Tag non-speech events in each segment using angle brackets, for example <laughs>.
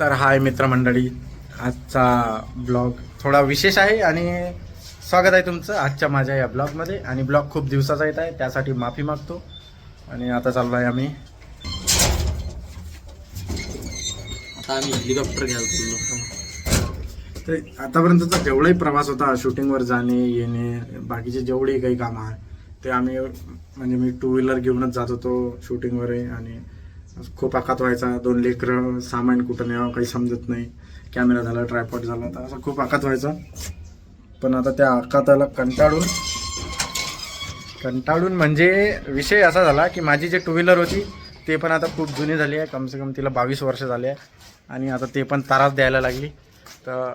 तर हाय मित्रमंडळी आजचा ब्लॉग थोडा विशेष आहे आणि स्वागत आहे तुमचं आजच्या माझ्या या ब्लॉगमध्ये. आणि ब्लॉग खूप दिवसाचा येत आहे त्यासाठी माफी मागतो. आणि आता चाललो आहे आम्ही. आता आम्ही हेलिकॉप्टर घ्यायला तर आतापर्यंतचा जेवढाही प्रवास होता शूटिंगवर जाणे येणे बाकीचे जेवढे काही कामं आहे ते आम्ही म्हणजे मी टू व्हीलर घेऊनच जात होतो शूटिंगवरही आणि खूप आखात व्हायचा दोन लेकरं सामान कुठं न्यावं काही समजत नाही. कॅमेरा झाला ट्रायपॉट झाला तर असं खूप आखात व्हायचा. पण आता त्या आखाताला कंटाळून कंटाळून म्हणजे विषय असा झाला की माझी जी टू व्हीलर होती ते पण आता खूप जुनी झाली आहे. कमसे कम तिला बावीस वर्ष झाले आहे. आणि आता ते पण तारास द्यायला लागली. तर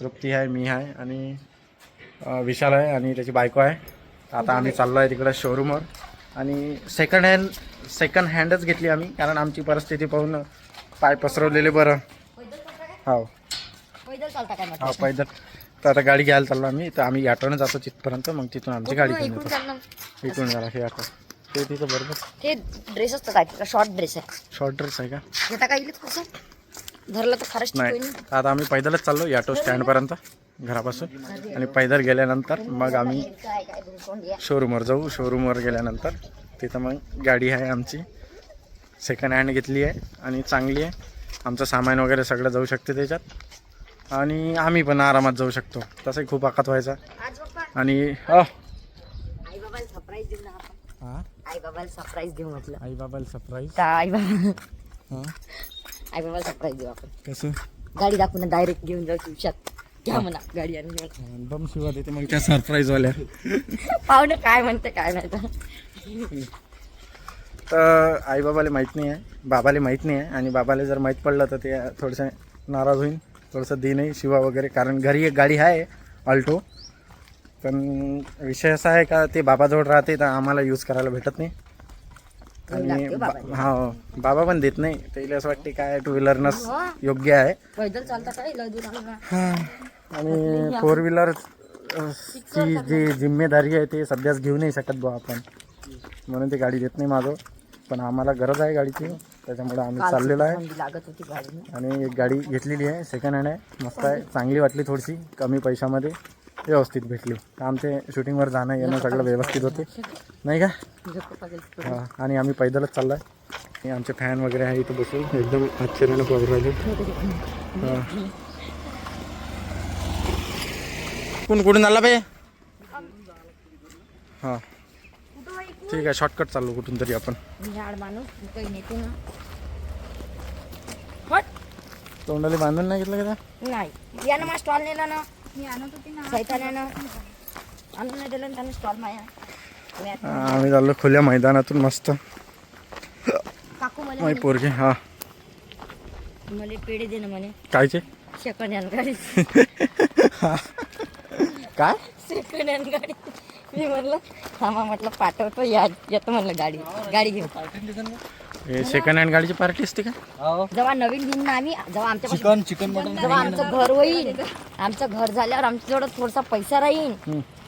तृप्ती आहे मी आहे आणि विशाल आहे आणि त्याची बायको आहे. आता आम्ही चाललो आहे तिकडं शोरूमवर आणि सेकंड हँड सेकंड हँडच घेतली आम्ही कारण आमची परिस्थिती पाहून पाय पसरवलेले बरं. हो पैदल चालता काय हा पैदल. तर आता गाडी घ्यायला चाललो आम्ही. तर आम्ही ऑटोनं जातो तिथपर्यंत मग तिथून आमची गाडी घेऊन येतो. इकडून झाला हे ऑटो ते तिथं बरोबर. ते ड्रेस असतो काय शॉर्ट ड्रेस आहे? शॉर्ट ड्रेस आहे का? घेता काय इलेच कसं? धरलं तर नाही. आता आम्ही पैदलच चाललो ऑटो स्टँडपर्यंत घरापासून. आणि पैदल गेल्यानंतर मग आम्ही. शोरूमवर जाऊ. शोरूमवर गेल्यानंतर तिथं मग गाडी आहे आमची. सेकंड हँड घेतली आहे आणि चांगली आहे. आमचं सामान वगैरे सगळं जाऊ शकते त्याच्यात. आणि आम्ही पण आरामात जाऊ शकतो. तसंही खूप आकात व्हायचा. आणि अ. आई बाबाला सरप्राईज देऊ हा? म्हटलं आई बाबाला सरप्राईज का आई बाबा हां? आई बाबाला सरप्राईज देऊ आपण. कसं? गाडी दाखवून डायरेक्ट घेऊन जाऊ शिवशात घ्या म्हणा गाडी आणि घेऊन. बम शिवा देते मग त्या सरप्राईजवाल्या पाहुणे काय म्हणते काय नाही तर तर आई बाबाला माहीत नाही आहे बाबाला माहीत नाही आहे आणि बाबाला जर माहीत पडलं तर ते थोडंसं नाराज होईल थोडंसं दे नाही शिवा वगैरे कारण घरी एक गाडी आहे अल्टो पण विषय असा आहे का ते बाबाजवळ राहते तर आम्हाला यूज करायला भेटत नाही आणि बाबाला. हा बाबा पण देत नाही त्याला असं वाटते काय टू व्हीलरनंच हो. योग्य आहे पैदल चालता काय हा. आणि फोर व्हीलर ची जी जिम्मेदारी आहे ते सध्याच घेऊ नाही शकत बुवा आपण. म्हणून ते गाडी देत नाही माझं पण आम्हाला गरज आहे गाडीची त्याच्यामुळे आम्ही चाललेलो आहे. आणि एक गाडी घेतलेली आहे सेकंड हँड आहे. मस्त आहे. चांगली वाटली थोडीशी कमी पैशामध्ये. व्यवस्थित भेटली. तर आमचे शूटिंगवर जाणं येणं सगळं व्यवस्थित होते. नाही का? हा, आणि आम्ही पैदलच चाललो आहे आणि आमचे फॅन वगैरे आहे इथं बसून. एकदम आश्चर्यानं राहिले हा. कोण कुठून आला बाई हां. ठीक आहे शॉर्टकट चाललो कुठून तरी आपण. झाड माणूस काही नेते ना. हट तोंडाला बांधून नाही घेतलं का त्या? नाही. यानं मग स्टॉल नेला ना. सैतान्यानं आणून नाही दिलं ना त्यानं स्टॉल माया मी आता- हा, आम्ही चाललो खुल्या मैदानातून मस्त. काकू मला माही पोरगी हा. मला पेढे दे ना म्हणे. कायचे? सेकंड हँड गाडी काय? सेकंड हँड गाडी. मी म्हणलं थांबा म्हटलं पाठवतो या येतो म्हणलं गाडी. गाडी घेऊन. हे सेकंड हँड गाडीची पार्टी असते का? जेव्हा नवीन घेईन ना आम्ही जेव्हा आमच्या चिकन चिकन मटन जेव्हा आमचं घर होईल आमचं घर झाल्यावर आमच्याजवळ थोडासा पैसा राहील.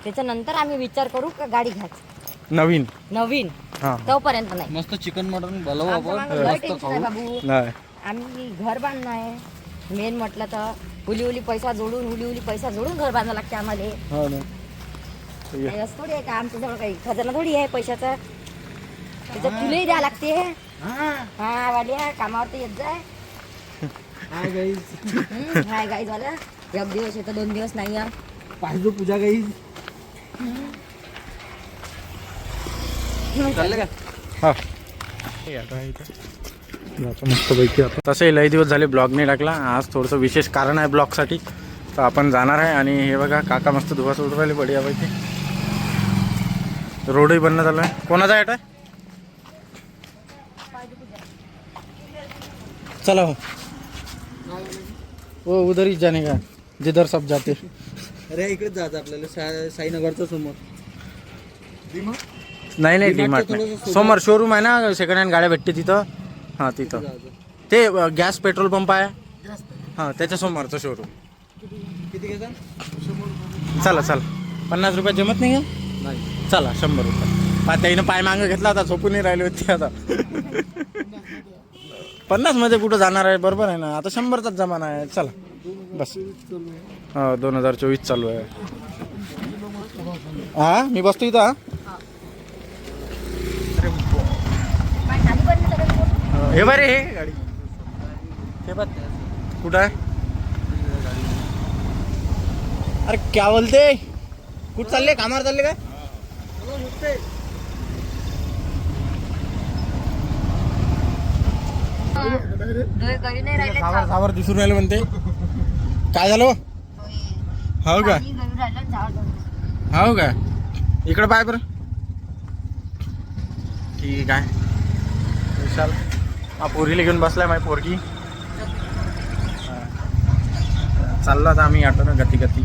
त्याच्यानंतर आम्ही विचार करू का गाडी घ्यायची. नवीन? नवीन. हा. तोपर्यंत नाही. मस्त चिकन मटन बोलवू आमचं आपण. मागं लय टेन्शन आहे बाबू. नाही. आम्ही घर बांधणं आहे. मेन म्हटलं तर उली उली पैसा जोडून उली उली पैसा जोडून घर बांधावं लागते आम्हाला. हो ना. असं थोडी आहे का? आमच्याजवळ काही खजाना थोडी आहे पैशाचा. त्याच्यात तुलाही द्या लागते. हा. वाड्या कामावर तर येत जाय <laughs> हम्म, हाय गाई झालं एक दिवस येतं दोन दिवस नाही या. पाहिजे पूजा काही चाललं का? हा. हे आता इथं. जातो मस्तपैकी आता. तसंही लई दिवस झाले ब्लॉग नाही टाकला. आज थोडंसं विशेष कारण आहे ब्लॉगसाठी. तर आपण जाणार आहे आणि हे बघा काका मस्त धुवा सोडून राहिले बढियापैकी. रोडही बनणं झालं आहे कोणाचा ॲट आहे? चला हो. वो उधर ही जाने का? जिधर सब जाते. अरे इकडेच जायचं आपल्याला सा- साईनगरच्या समोर. नाही नाही डीमार्ट नाही. समोर शोरूम आहे ना सेकंड हँड गाड्या भेटते तिथं. हां तिथं. ते गॅस पेट्रोल पंप आहे? हां त्याच्या समोरचं शोरूम किती घेता? चला चला. पन्नास रुपये जमत नाही का? नाही. चला शंभर रुपये. पा त्याईनं पाय मागं घेतला होता झोपून नाही राहिले होते आता. पन्नासमध्ये कुठं जाणार आहे बरोबर आहे ना? आता शंभरचाच जमाना आहे. चला. बस. हो दोन हजार चोवीस चालू आहे. हा मी बसतो इथं हा? काय खाली पडलं सगळं? हे बरे हे. गाडी. हे बघ. कुठं आहे? अरे क्या बोलते? कुठं चालले? कामावर चालले काय? सावर सावर दिसून राहिलं म्हणते. काय झालं हो? का? हो का? इकडं पाय बरं. ठीक आहे. विशाल. हा पोरीला घेऊन बसलाय माझी पोरगी. चाललो आता आम्ही ऑटोनं गती गती.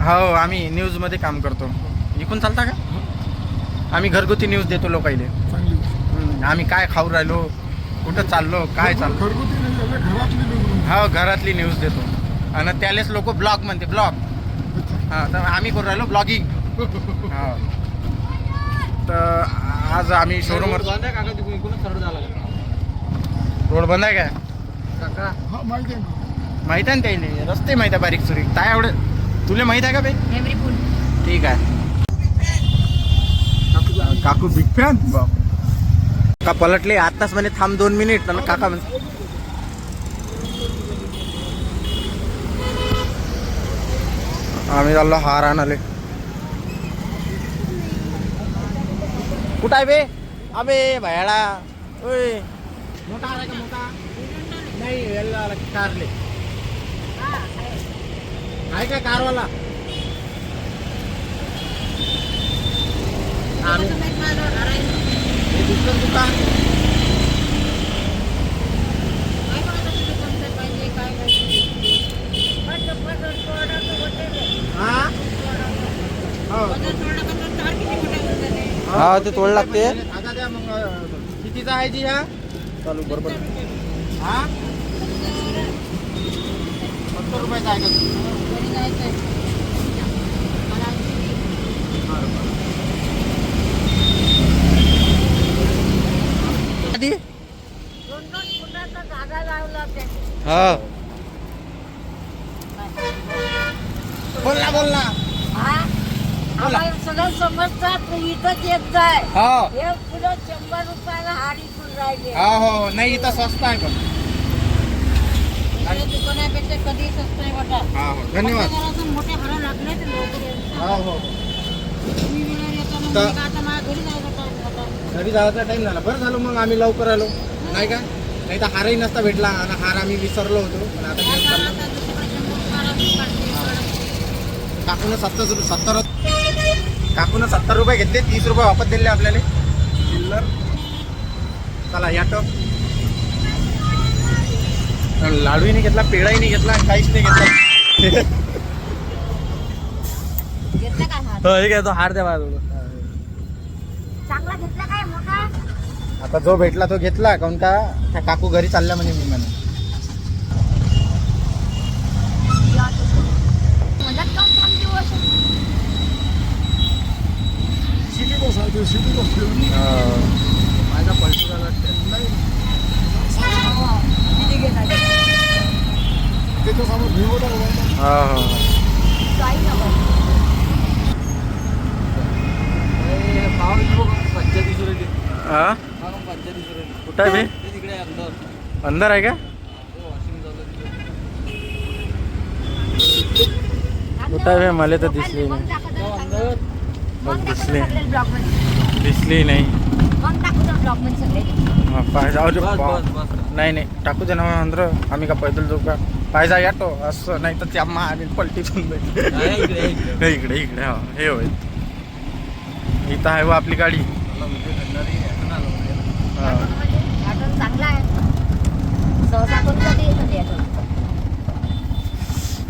हो आम्ही न्यूजमध्ये काम करतो. इकून चालता का? आम्ही घरगुती न्यूज देतो लोकाईले. आम्ही काय खाऊ राहिलो? कुठं चाललो? काय चाललो? हो घरातली न्यूज देतो. आणि त्यालेच लोक ब्लॉग म्हणते ब्लॉग. हा तर आम्ही करू राहिलो ब्लॉगिंग. हा. तर आज आम्ही शोरूमवर रोड बंद आहे काय काका? माहीत आहे ना. त्याले रस्ते माहीत आहे बारीक सुरीक. काय एवढं? तुला माहीत आहे का बे? मेमरी फुल ठीक आहे. काकू बिग फॅन का पलटले. आताच म्हणे थांब दोन मिनिट आणि काका म्हणे आम्ही चाललो हार आणाले कुठं आहे बे? अबे भयाळा ओय. मोठा आला का मोठा? नाही वेल्ला आला कारले. आहे का कारवाला? दुसरं दुकान. हा? हा ते तोड लागते. आता द्या मग कितीचा आहे जी हा? चालू बरोबर. हा? सत्तर रुपयाचा आहे का आधी? हा. बोल ना बोल ना. बोला. सगळं समजतात इथंच येत जाय. हो. हे पुढं शंभर रुपयाला हाडी इकून राहिले. हो हो नाही इथं स्वस्त आहे पण. दुकानापेक्षा कधी स्वस्त आहे हा हो. धन्यवाद. मोठे लागले हो हो. तुम्ही वेळेवर येता मग तर- मी आता मला घरी time. घरी जायचा टाइम झाला. बरं झालं मग आम्ही लवकर आलो. नाही का? नाही तर हारही नसता भेटला. आणि हार आम्ही विसरलो होतो. पण आता घेऊन आता चाललो. आता दुसरीकडे शंभर रुपयाला मी काढते. काकून सत्तर सत्तर काकून सत्तर रुपये घेतले तीस रुपये वापस दिले आपल्याला. चिल्लर. चला या टप. लाडूही नाही घेतला पेढाही नाही घेतला काहीच नाही घेतला. घेतला काय हार? हो हे काय तो हार द्या मला चांगला घेतला काय मोठा? आता जो भेटला तो घेतला काऊन का? त्या काकू घरी चालल्या म्हणे मी म्हणे मजाक काऊन थांबते हो असं? माझा पलटू झाला किती घेत आहे? हा हा काही नको. पंचायतीस हा कुठं आहे मी तिकडे अंदर आहे का कुठं आहे मला तर दिसले नाही टाकू दिसली. दिसली नाही. हा, पाय जाऊ दे. नाही नाही. टाकू दे ना अंदर आम्ही का पैदल जाऊ का? पायजा याटो असं नाही तर त्या आम्ही पलटी पण इकडे, इकडे. हे इकडे हा हे होय. इथं आहे व आपली गाडी.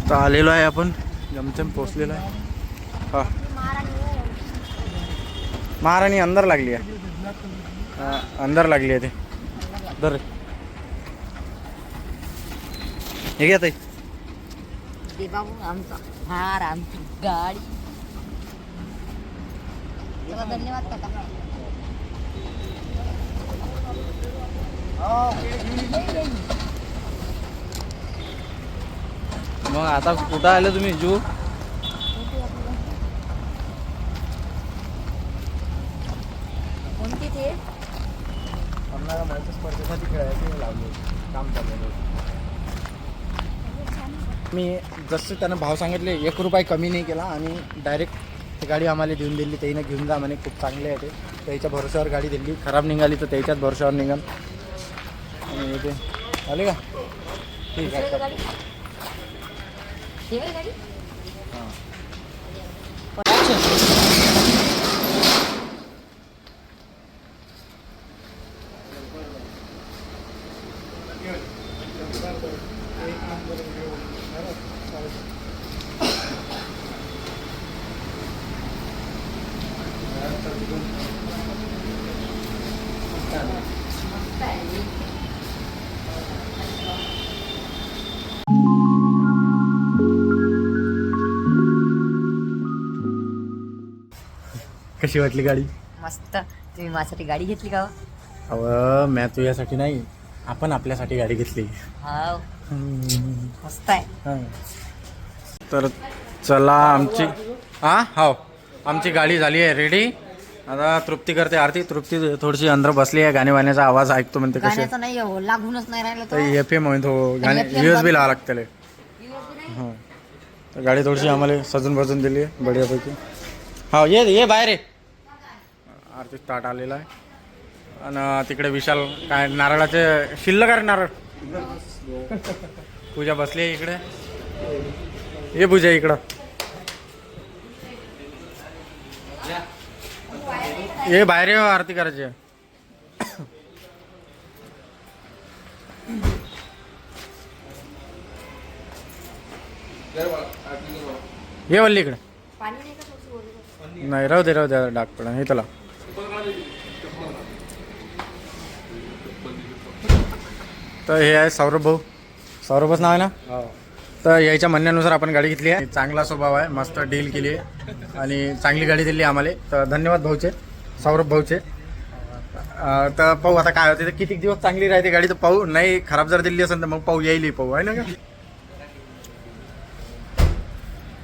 तर आलेलो आहे आपण. जमचम पोचलेलो आहे. हो. महाराणी अंदर लागली आहे. अंदर लागली आहे ते. दर हे घ्या ताई. दे बाबू आमचा. हार आमची गाडी. चला धन्यवाद काका. मग आता कुठं आले तुम्ही जू कोणती ते आम्हाला माहिती स्पर्धेसाठी खेळायचे लावले. काम चाललेलं मी जसं त्यानं भाव सांगितले एक रुपये कमी नाही केला आणि डायरेक्ट ती गाडी आम्हाला देऊन दिली. त्यानं घेऊन जा म्हणे खूप चांगले आहे ते. त्याच्या भरोश्यावर गाडी दिली. खराब निघाली तर त्याच्याच भरोश्यावर निघाल. आणि ते आले का? ठीक आहे. कशी वाटली गाडी? मस्त. तुम्ही माझ्यासाठी गाडी घेतली का हो? अव मॅ तुझ्यासाठी नाही. आपण आपल्यासाठी गाडी घेतली. हाव. मस्त आहे. हां. तर चला आमची हां? हो आमची गाडी झाली आहे रेडी आता तृप्ती करते आरती. तृप्ती थोडीशी अंदर बसली आहे. गाणे वाण्याचा आवाज ऐकतो म्हणते गाण्याचं नाही हो लागूनच नाही राहिलं तर. तो. एफ एम म्हणतो गाणे FM यू एस बी लावा लागते हां. तर गाडी थोडीशी आम्हाला सजून बजून दिली आहे. बढियापैकी. हो ये ये बाहेर ये. आरती ताट आलेला आहे. आणि तिकडे विशाल काय नारळाचे शिल्लक आहे नारळ. पूजा बसली आहे इकडे. ये पूजा इकडं. ये बाहेर ये आरती करायची. ये वल्ली इकडे? नाही राहू दे राहू दे डाग पडा हे त्याला तर हे आहे सौरभ भाऊ. सौरभच नाव आहे ना? तर याच्या म्हणण्यानुसार आपण गाडी घेतली आहे. चांगला स्वभाव आहे मस्त डील केली आहे आणि चांगली गाडी दिली आम्हाला. तर धन्यवाद भाऊचे सौरभ भाऊचे. तर पाहू आता काय होते. तर किती दिवस चांगली राहते गाडी तर पाहू. नाही खराब जर दिली असेल तर मग पाहू येईल पाहू. आहे ना का?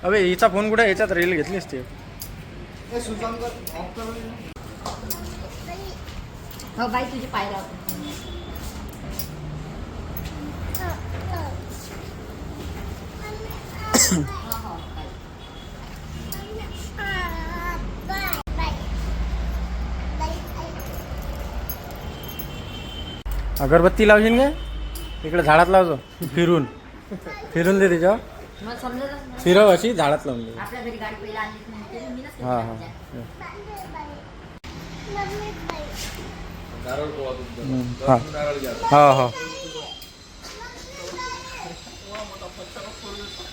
अबे हिचा फोन कुठे? आहे? याच्यात रील घेतली असते. हो बाई तुझी अगरबत्ती लावशील का इकडे झाडात लावतो फिरून. फिरून दे त्याच्यावर मला समजतच नाही. फिरव अशी झाडात लावून दे. हा. हा. हा हा. हा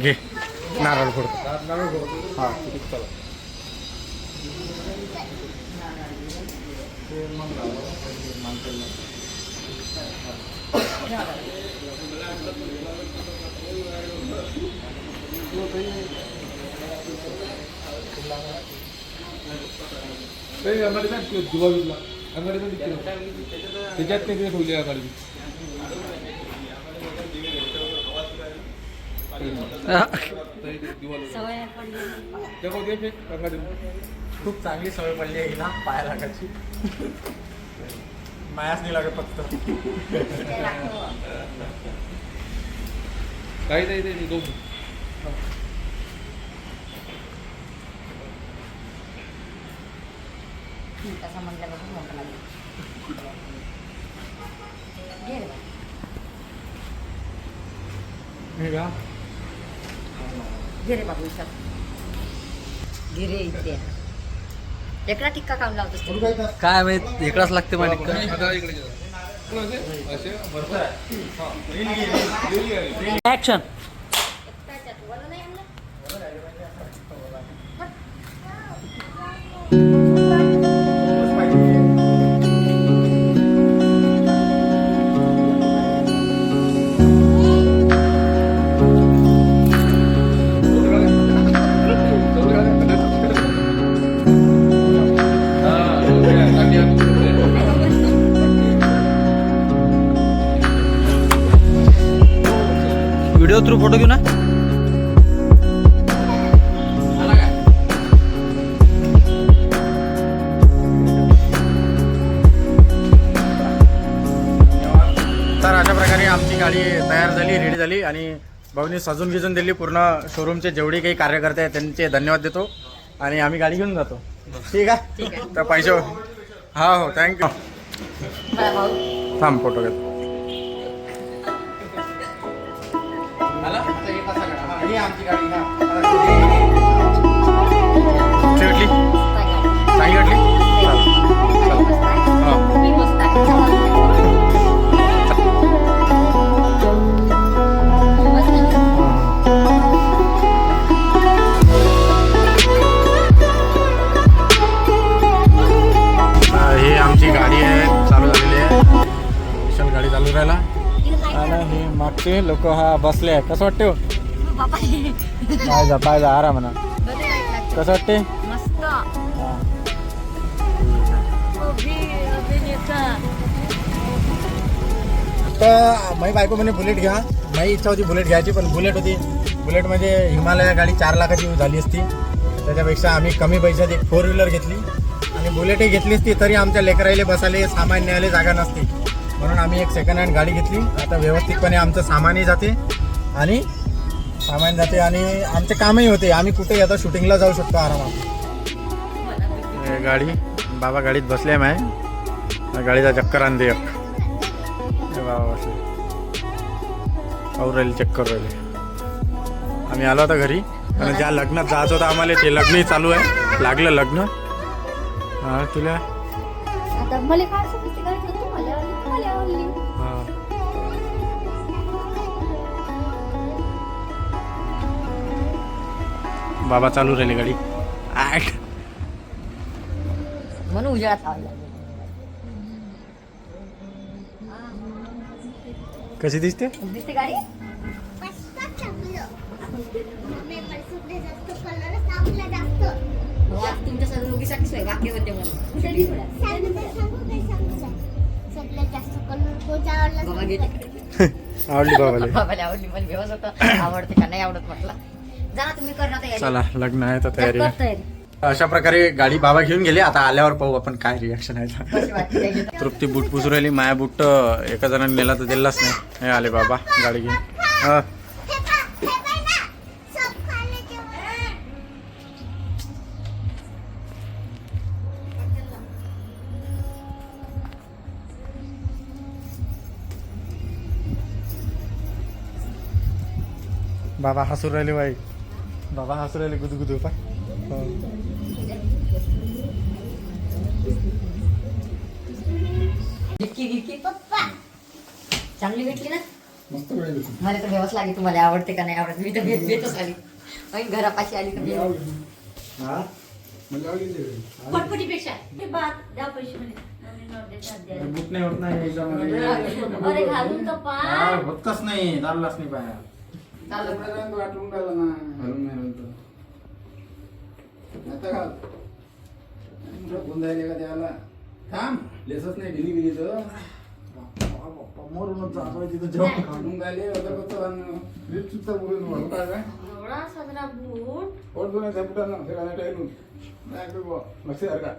घे. नारळ फोडतो हा. चला त्याच्यात नाही ठेवली आहे गाडी सवय आहे पडली. खूप चांगली सवय पडली आहे हिला पाया लागायची मायाच नाही लागत फक्त काही नाही ते दोन तसं लागेल हे का घे रे बाबू इथं घे रे इथे. एकला टिक्का काढून लावतोस तू काय माहीत इकडाच लागते भरपूर आहे. ऍक्शन थ्रू फोटो घेऊ ना. तर अशा प्रकारे आमची गाडी तयार झाली रेडी झाली आणि भाऊनी सजून गिजून दिली पूर्ण शोरूमचे जेवढे काही कार्यकर्ते आहेत त्यांचे धन्यवाद देतो आणि आम्ही गाडी घेऊन जातो. ठीक आहे? तर पैसे हा हो थँक्यू थांब फोटो घेतो. आमची गाडी वाटली चांगली वाटली? हो. ही आमची गाडी आहे चालू झालेली आहे. विशाल गाडी चालू राहिला. आणि हे मागचे लोक हा बसले आहे कसं वाटते हो? पाय जा पाय जा आराम म्हणा कसं वाटते तर माझी बायको म्हणे बुलेट घ्या. माझी इच्छा होती बुलेट घ्यायची पण बुलेट होती. बुलेट म्हणजे हिमालया गाडी चार लाखाची झाली असती. त्याच्यापेक्षा आम्ही कमी पैशात एक फोर व्हीलर घेतली. आणि बुलेटही घेतली असती तरी आमच्या लेकराईले बसायला सामान न्यायला जागा नसती. म्हणून आम्ही एक सेकंड हँड गाडी घेतली. आता व्यवस्थितपणे आमचं सामानही जाते आणि सामान जाते आणि आमचे कामही होते. आम्ही कुठेही आता शूटिंगला जाऊ शकतो आरामात. गाडी बाबा गाडीत बसले माय. गाडीचा चक्कर आणते एक. बाबा बसले. और राहिले चक्कर राहिले आम्ही आलो होता घरी. आणि ज्या लग्नात जायचं होतं आम्हाला ते लग्नही चालू आहे. लागलं लग्न. हा तुला? बाबा चालू राहिले गाडी. ऍट. म्हणून उजेडात. कशी दिसते? दिसते गाडी? हो, तुमच्या दोघीसाठी स्वयं वाक्य होते म्हणून. <laughs> आवडली बाबाला. बाबाला आवडली मला व्यवस्थ होतं. आवडते का नाही आवडत म्हटलं. जा ना तुम्ही करणार तयारी चला लग्न आहे तर तयारी आहे. अशा प्रकारे गाडी बाबा घेऊन गेले आता आल्यावर पाहू आपण काय रिॲक्शन आहे ते. कशी वाटते त्याची? तृप्ती बूट पुसू राहिली माया बूट अं, एका जणांनी नेला तर दिलाच नाही हे आले बाबा गाडी घेऊन हा. बाबा हसू राहिले बाई बाबा हसू राहिले गुदू गुदू पाय. गिटकी चांगली भेटली ना मला तर व्यवस्था लागली तुम्हाला आवडते का नाही आवडत? मी तर भेट भेटच आली आणि घरापाशी आली तर भेट. हा? पटपटीपेक्षा हे बात द्या पैसे म्हणे बूट नाही होत नाही याच्यामध्ये. अरे घालून तर हा, होतच नाही चाललाच नाही पाया चालू वाटून राहिला ना. घालून नाही राहिलं आता घाल. गोंधायले का द्यायला थांब. लेसच नाही गेली तर. मरूनच जातोय तिथं जेवण. घालून गायले होता कसं रीत सुद्धा बोलून म्हणून काय काय एवढा साजरा बूट ओढ दोन त्या ते काय टाकून नाही लक्ष का?